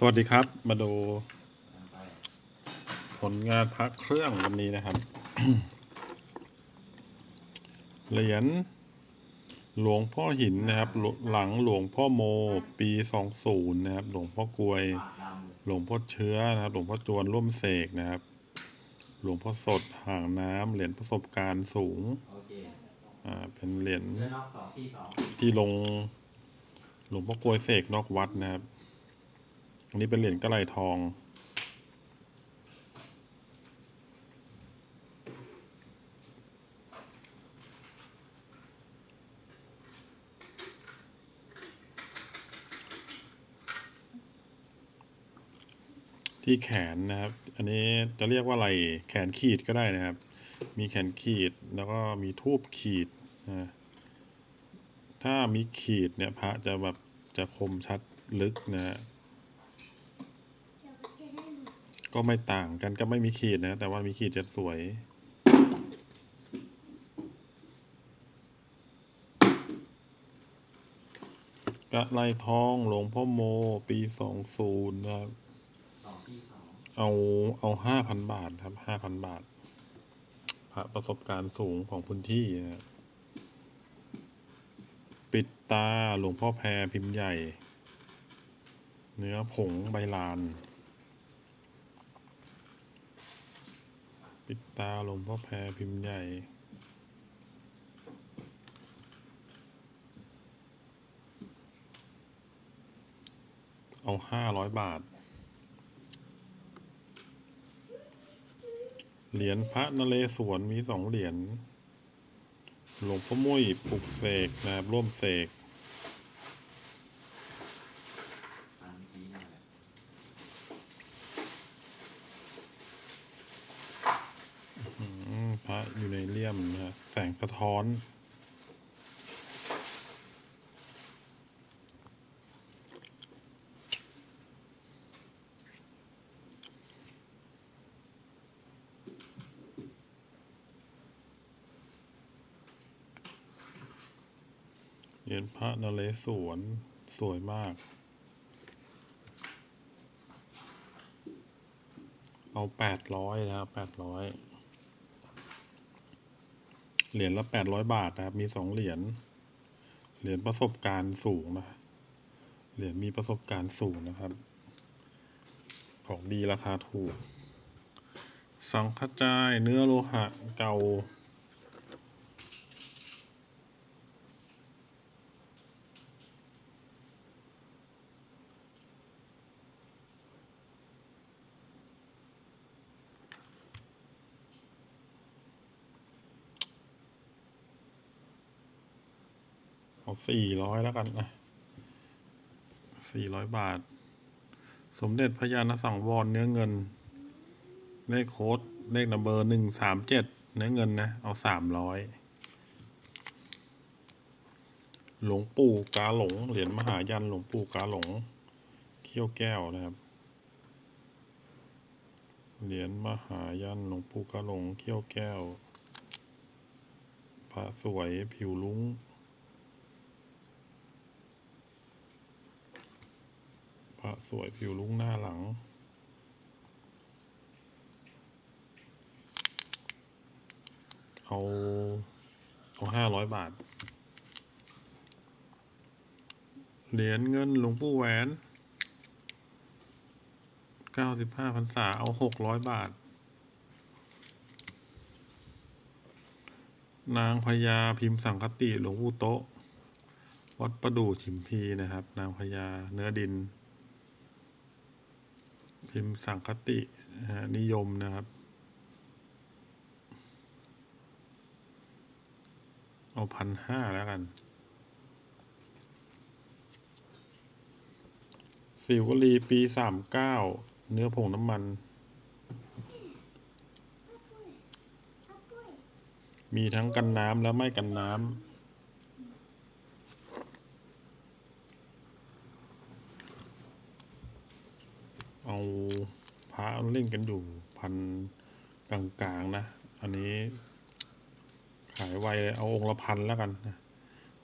สวัสดีครับ มาดูผลงานพระเครื่องวันนี้นะครับ เหรียญหลวงพ่อหินนะครับ หลหลังหลวงพ่อโมปีสองศูนย์นะครับ หลวงพ่อกลวย หลวงพ่อเชื้อนะครับ หลวงพ่อจวนร่วมเสกนะครับ หลวงพ่อสดห่างน้ำเหรียญประสบการณ์สูงโอเคอ่าเป็นเหรียญเรือนอกสองที่สองที่ลงหลวงพ่อกลวยเสกนอกวัดนะครับ อันนี้เป็นเหรียญกระไหลทอง ที่แขนนะครับ อันนี้จะเรียกว่าอะไรแขนขีดก็ได้นะครับ มีแขนขีดแล้วก็มีทูบขีดนะถ้ามีขีดเนี่ยพระจะแบบจะคมชัดลึกนะฮะ ก็ไม่ต่างกันก็ไม่มีขีดนะ แต่ว่ามีขีดจะสวย กะไลทองหลวงพ่อโม ปีสองศูนย์นะครับ เอาเอาห้าพันบาทครับห้าพันบาท พระประสบการณ์สูงของพื้นที่นะปิดตาหลวงพ่อแพรพิมพ์ใหญ่ เนื้อผงใบลาน ปิดตาหลวงพ่อแพรพิมพ์ใหญ่เอาห้าร้อยบาท เหรียญพระนเรศวรมีสองเหรียญ หลวงพ่อมุ้ยปลุกเสกนะครับร่วมเสก อันที่นั่นแหละ อืมพระอยู่ในเลี่ยมนะฮะ แสงสะท้อนเหรียญพระนเรศวรสวยมาก เอาแปดร้อยนะครับแปดร้อย เหรียญละแปดร้อยบาทนะครับ มีสองเหรียญ เหรียญประสบการณ์สูงนะ เหรียญมีประสบการณ์สูงนะครับ ของดีราคาถูก สังขจายเนื้อโลหะเก่า เอาสี่ร้อยแล้วกันนะสี่ร้อยบาท สมเด็จพระยาณสังวรเนื้อเงิน เลขโค้ด เลขนัมเบอร์หนึ่งสามเจ็ดเนื้อเงินนะ เอาสามร้อยหลวงปู่กาหลง เหรียญมหายันหลวงปู่กาหลง เขี้ยวแก้วนะครับ เหรียญมหายันหลวงปู่กาหลง เขี้ยวแก้วพระสวยผิวลุ้ง ระสวยผิวลุ้งหน้าหลัง เอาเอาห้าร้อยบาท เหรียญเงินหลวงปู่แหวนเก้าสิบห้าพรรษาเอาหกร้อยบาท นางพญาพิมพ์สังคติหลวงปู่โตะวัดประดู่ฉิมพีนะครับ นางพญาเนื้อดิน พิมพ์สังคตินิยมนะครับ เอาพันห้าแล้วกันสิวลีปีสามเก้าเนื้อผงน้ำมัน มีทั้งกันน้ำและไม่กันน้ำ เอาพระเล่นกันอยู่พันกลางๆนะ อันนี้ ขายไวเลยเอาองค์ละพันแล้วกันนะ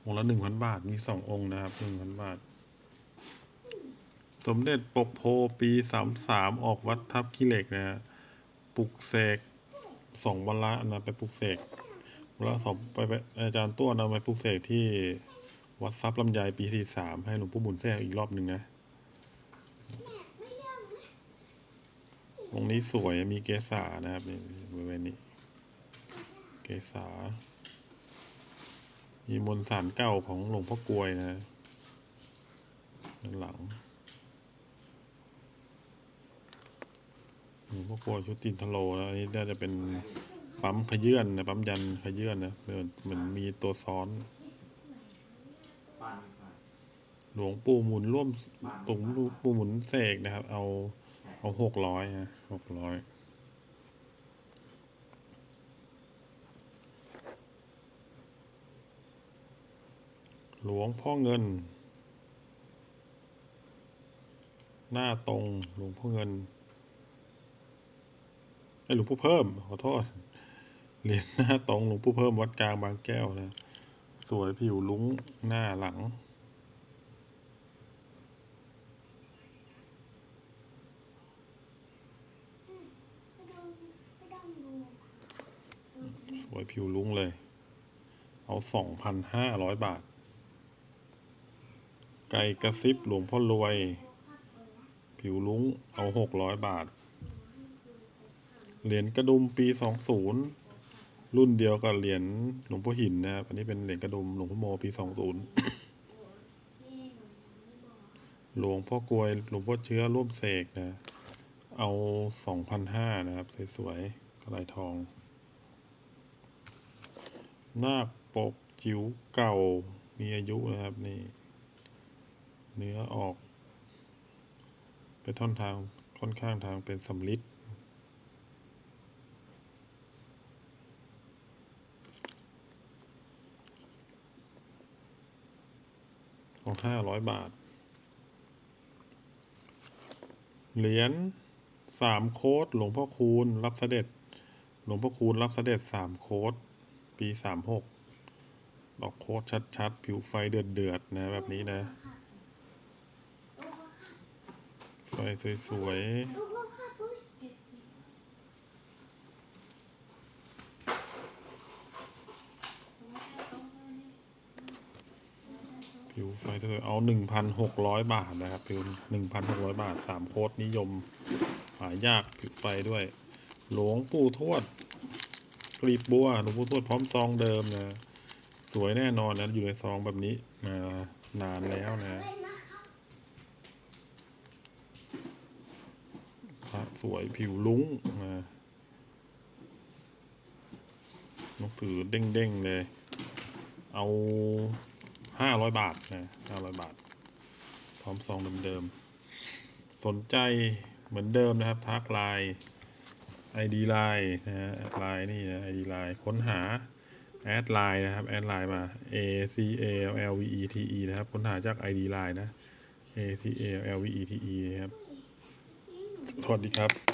องค์ละหนึ่งพันบาทมีสององค์นะครับหนึ่งพันบาท สมเด็จปกโพปีสามสามออกวัดทับขี้เหล็กนะปลุกเสกสองวันละนะไปปลุกเสกวันละสองไปไปอาจารย์ตัวเอาไปปลุกเสกที่วัดทรัพย์ลำไยปีสี่สามให้หลวงปู่หมุนแทรกอีกรอบหนึ่งนะ ตรงนี้สวยมีเกสานะครับนี่บริเวณนี้ เกสามีมนสารเก่าของหลวงพ่อกลวยนะด้านหลังหลวงพ่อกลวยชุดตินทโลแล้วอันนี้น่าจะเป็นปั๊มขยื่นนะปั๊มยันขยื่นนะเหมือนเหมือนมีตัวซ้อนหลวงปู่หมุนร่วมตรงปู่หมุนเสกนะครับ เอา เอาหกร้อยฮะหกร้อยหลวงพ่อเงิน หน้าตรงหลวงพ่อเงินไอ้หลวงพ่อเพิ่ม ขอโทษเหรียญหน้าตรงหลวงพ่อเพิ่มวัดกลางบางแก้วนะ สวยผิวลุ้งหน้าหลัง สวยผิวลุ้งเลย เอาสองพันห้าร้อยบาท ไก่กระซิบหลวงพ่อรวย ผิวลุ้งเอาหกร้อยบาท เหรียญกระดุมปีสองศูนย์รุ่นเดียวกับเหรียญหลวงพ่อหินนะครับอันนี้เป็นเหรียญกระดุมหลวงพ่อโมปีสองศูนย์หลวงพ่อกลวยหลวงพ่อเชื้อร่วมเสกนะ เอาสองพันห้านะครับ สวยๆกระไรทอง นาคปกจิ๋วเก่ามีอายุนะครับนี่ เนื้อออก เป็นท่อนทางค่อนข้างทางเป็นสำลิดของห้าร้อยบาท เหรียญสามโค้ดหลวงพ่อคูณรับเสด็จ หลวงพ่อคูณรับเสด็จสามโค้ด ปีสามหกออกโค้ดชัดๆ ผิวไฟเดือดๆนะ แบบนี้นะ ไฟสวยๆ ผิวไฟสวยเอาหนึ่งพันหกร้อยบาทนะครับผิวหนึ่งพันหกร้อยบาทสามโค้ดนิยม หายากผิวไฟด้วย หลวงปู่ทวด กลีบบัวหลวงปู่ทวดพร้อมซองเดิมนะ สวยแน่นอนนะ อยู่ในซองแบบนี้มานานแล้วนะพระสวยผิวลุ้งนะหนังสือเด้งๆเลย เอาห้าร้อยบาทนะห้าร้อยบาท พร้อมซองเดิมๆ สนใจเหมือนเดิมนะครับ ทักไลน์ ID line นะฮะ line นี่นะ ID line ค้นหา add line นะครับ add line มา A C A L L V E T E นะครับ ค้นหาจาก ID line นะ A C A L V E T E นะครับ สวัสดีครับ